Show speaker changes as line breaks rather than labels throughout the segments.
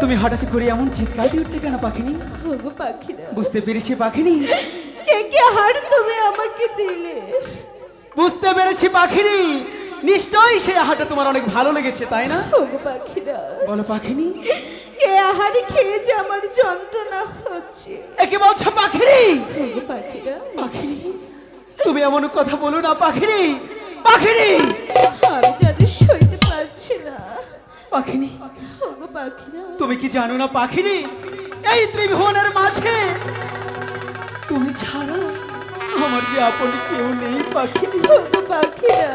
তুমি হঠাৎ করে এমন চিৎকার দিয়ে উঠতে কেন পাখিনি? বুঝতে পেরেছি পাখিনি।
একে হার তুমি আমাকে দিলে।
বুঝতে পেরেছি পাখিনি। নিশ্চয়ই সে আহারটা তোমার অনেক ভালো লেগেছে তাই না?
ওগো পাখিরা।
বলো পাখিনি।
এ আহারে খেয়ে যে আমার যন্ত্রণা হচ্ছে।
একে বলছো পাখিনি?
ওগো পাখিরা।
পাখিনি তুমি এমন কথা বলো না পাখিনি। পাখিনি!
আমি জানি সইতে পারছি না।
পাখিনি
ওগো পাখিরা।
তুমি কি জানো না পাখিনি? এই ত্রিভুবনের মাঝে তুমি ছাড়া আমার যে আপন কেউ নেই পাখি। পাখিরা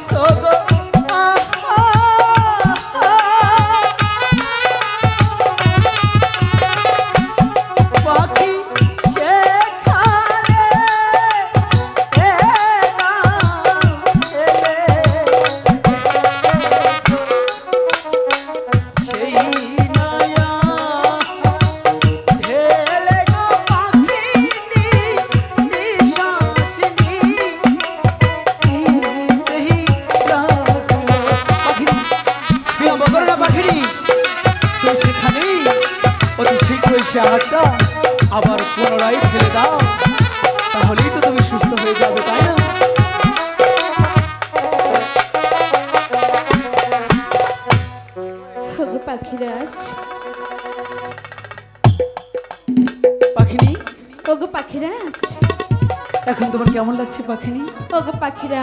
দিছো পুনরায় ফেলে দাও তাহলেই তো তুমি সুস্থ হয়ে যাবে তাই না?
ওগো পাখিরাজ
পাখিনি?
ওগো পাখিরাজ
এখন তোমার কেমন লাগছে পাখিনি?
ওগো পাখিরা